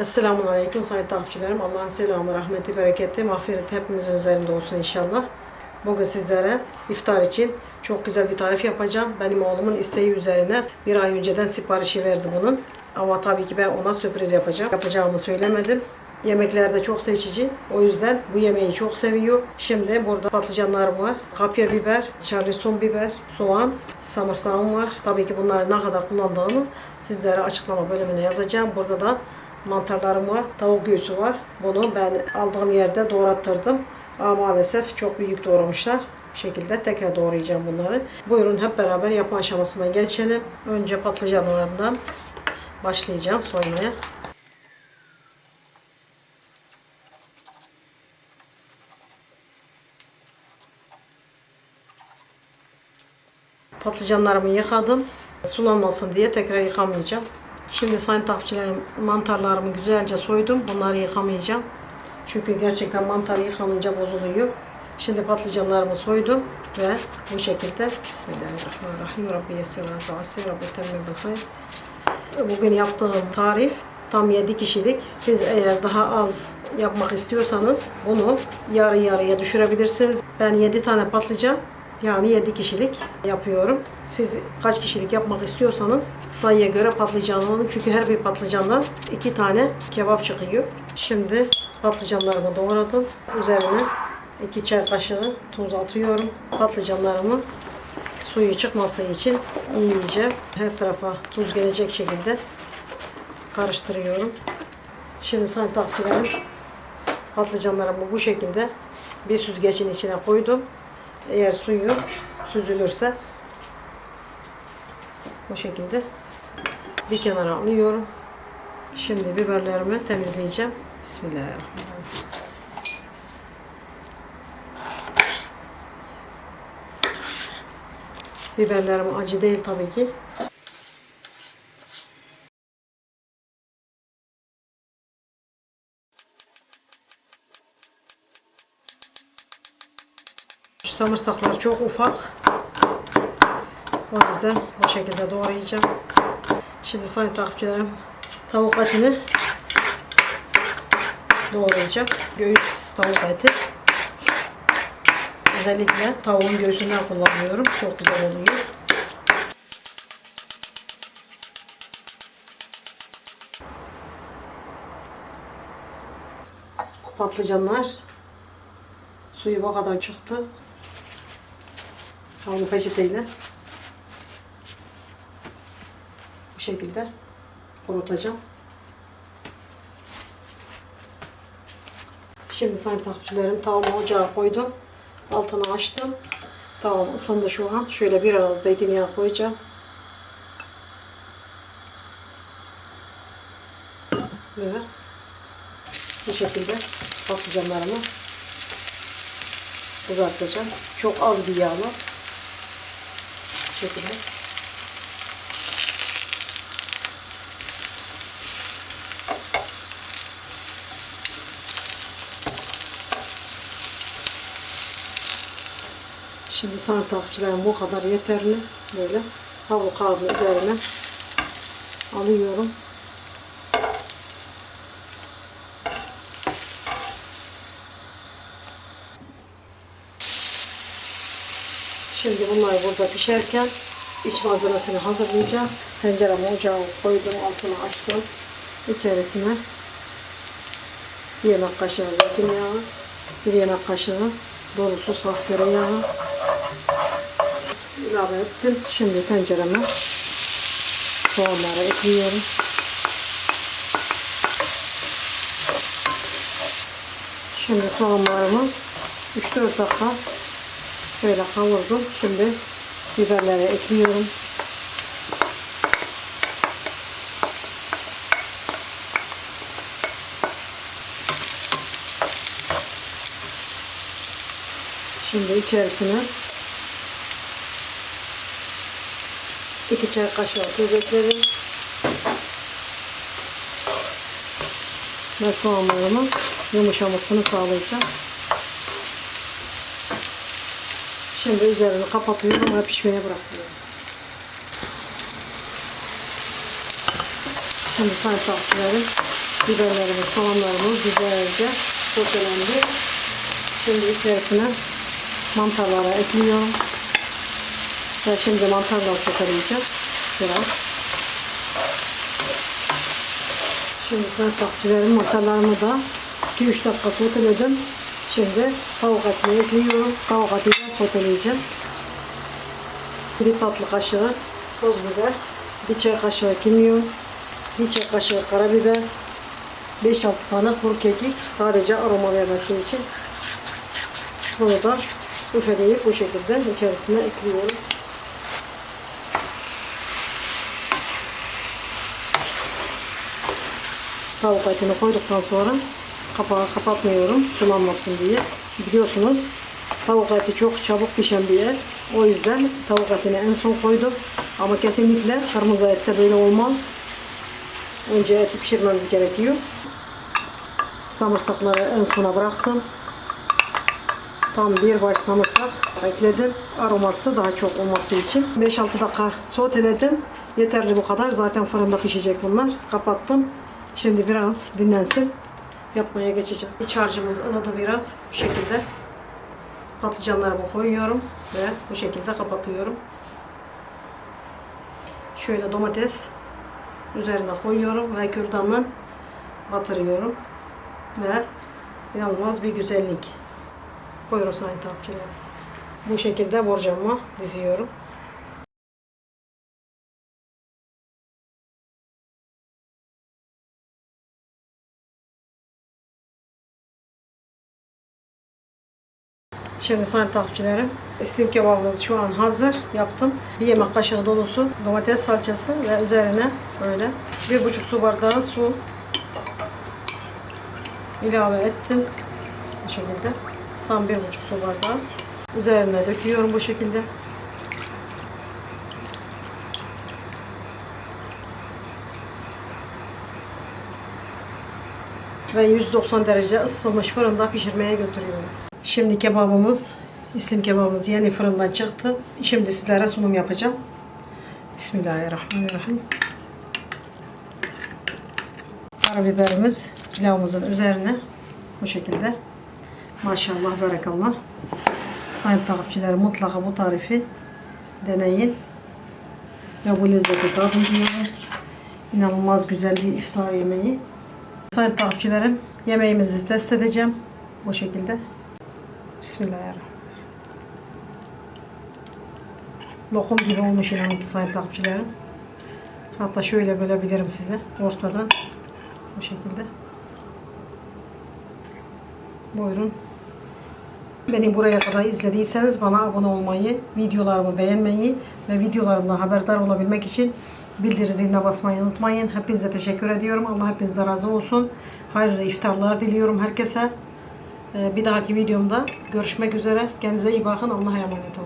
Esselamun Aleyküm sayın takipçilerim. Allah'ın selamı, rahmeti, bereketi, mağfireti hepimizin üzerinde olsun inşallah. Bugün sizlere iftar için çok güzel bir tarif yapacağım. Benim oğlumun isteği üzerine bir ay önceden siparişi verdi bunun. Ama tabii ki ben ona sürpriz yapacağım. Yapacağımı söylemedim. Yemeklerde çok seçici. O yüzden bu yemeği çok seviyor. Şimdi burada patlıcanlarım var. Kapya biber, charleston biber, soğan, samırsağım var. Tabii ki bunları ne kadar kullandığımı sizlere açıklama bölümüne yazacağım. Burada da mantarlarım var, tavuk göğsü var. Bunu ben aldığım yerde doğrattırdım. Ama maalesef çok büyük doğramışlar. Bu şekilde tekrar doğrayacağım bunları. Buyurun hep beraber yapma aşamasına geçelim. Önce patlıcanlarımdan başlayacağım soymaya. Patlıcanlarımı yıkadım. Sulanmasın diye tekrar yıkamayacağım. Şimdi sayın takipçilerim mantarlarımı güzelce soydum. Bunları yıkamayacağım. Çünkü gerçekten mantar yıkanınca bozuluyor. Şimdi patlıcanlarımı soydum ve bu şekilde Bismillahirrahmanirrahim. Rabbi yessir ve tuassir. Rabbi hayr. Bugün yaptığım tarif tam 7 kişilik. Siz eğer daha az yapmak istiyorsanız bunu yarı yarıya düşürebilirsiniz. Ben 7 tane patlıcan yani 7 kişilik yapıyorum. Siz kaç kişilik yapmak istiyorsanız sayıya göre patlıcan. Çünkü her bir patlıcandan 2 tane kebap çıkıyor. Şimdi patlıcanlarımı doğradım. Üzerine 2 çay kaşığı tuz atıyorum. Patlıcanlarımı suyu çıkması için iyice her tarafa tuz gelecek şekilde karıştırıyorum. Şimdi sayın takipçilerim patlıcanlarımı bu şekilde bir süzgecin içine koydum. Eğer suyu süzülürse bu şekilde bir kenara alıyorum. Şimdi biberlerimi temizleyeceğim. Bismillahirrahmanirrahim. Biberlerim acı değil tabii ki. Şu samırsaklar çok ufak. O yüzden bu şekilde doğrayacağım. Şimdi sayın takipçilerim tavuk etini doğrayacağım. Göğüs tavuk eti. Özellikle tavuğun göğsünden kullanıyorum. Çok güzel oluyor. Patlıcanlar suyu bu kadar çıktı. Havlu peçeteyle bu şekilde kurutacağım. Şimdi sayın takipçilerim tavamı ocağa koydum. Altını açtım. Tavam ısındı şu an. Şöyle bir ağız zeytinyağı koyacağım. Ve bu şekilde patlıcanlarımı kızartacağım. Çok az bir yağla. Bu şekilde. Şimdi takipçilerim bu kadar yeterli. Böyle havlu kağıdın üzerine alıyorum. Şimdi bunlar burada pişerken iç malzemesini hazırlayacağım. Tenceremi ocağa koydum, altını açtım. İçerisine bir yemek kaşığı zeytinyağı, bir yemek kaşığı dolusu saf tereyağı ilave ettim. Şimdi tencereme soğanları ekliyorum. Şimdi soğanlarımı 3-4 dakika böyle kavurdum. Şimdi biberleri ekliyorum. Şimdi içerisine iki çay kaşığı tuz ekledim. Ve soğanlarımın yumuşamasını sağlayacağım. Şimdi üzerini kapatıyorum ve pişmeye bırakıyorum. Şimdi sayın takipçilerim Biberlerimiz, soğanlarımız güzelce sotelendi. Şimdi içerisine mantarları ekliyorum. Ve şimdi mantarla soteleyeceğim. Biraz. Şimdi takçilerim mantarlarımı da 2-3 dakika soteledim. Şimdi tavuk etini ekliyorum. Tavuk etiyle soteleyeceğim. Bir tatlı kaşığı toz biber, bir çay kaşığı kimyon, bir çay kaşığı karabiber, 5-6 tane kuru kekik sadece aroma vermesi için. Bunu da üfeleyip bu şekilde içerisine ekliyorum. Tavuk etini koyduktan sonra kapağı kapatmıyorum sulanmasın diye. Biliyorsunuz tavuk eti çok çabuk pişen bir et. O yüzden tavuk etini en son koydum. Ama kesinlikle kırmızı ette böyle olmaz. Önce eti pişirmemiz gerekiyor. Samırsakları en sona bıraktım. Tam bir baş samırsak ekledim. Aroması daha çok olması için. 5-6 dakika soteledim. Yeterli bu kadar. Zaten fırında pişecek bunlar. Kapattım. Şimdi biraz dinlensin. Yapmaya geçeceğim. İç harcımız ılıdı biraz. Bu şekilde. Patlıcanlarımı koyuyorum ve bu şekilde kapatıyorum. Şöyle domates üzerine koyuyorum ve kürdanla batırıyorum. Ve inanılmaz bir güzellik. Buyurun sayın takipçilerim. Bu şekilde borcamı diziyorum. Şimdi sayın takipçilerim, islim kebabımız şu an hazır. Yaptım. Bir yemek kaşığı dolusu domates salçası ve üzerine böyle bir buçuk su bardağı su ilave ettim. Bu şekilde. Tam bir buçuk su bardağı. Üzerine döküyorum bu şekilde. Ve 190 derece ısıtılmış fırında pişirmeye götürüyorum. Şimdi kebabımız, islim kebabımız yeni fırından çıktı. Şimdi sizlere sunum yapacağım. Bismillahirrahmanirrahim. Karabiberimiz pilavımızın üzerine bu şekilde. Maşallah, berekallah. Sayın takipçiler mutlaka bu tarifi deneyin. Ve bu lezzeti tadın diyorum. İnanılmaz güzel bir iftar yemeği. Sayın takipçilerim yemeğimizi test edeceğim. Bu şekilde. Bismillahirrahmanirrahim. Lokum gibi olmuş inanın sayın takipçilerim. Hatta şöyle bölebilirim size ortadan. Bu şekilde. Buyurun. Beni buraya kadar izlediyseniz bana abone olmayı, videolarımı beğenmeyi ve videolarımdan haberdar olabilmek için bildirim ziline basmayı unutmayın. Hepinize teşekkür ediyorum. Allah hepinizden razı olsun. Hayırlı iftarlar diliyorum herkese. Ee, Bir dahaki videomda görüşmek üzere. Kendinize iyi bakın. Allah'a emanet olun.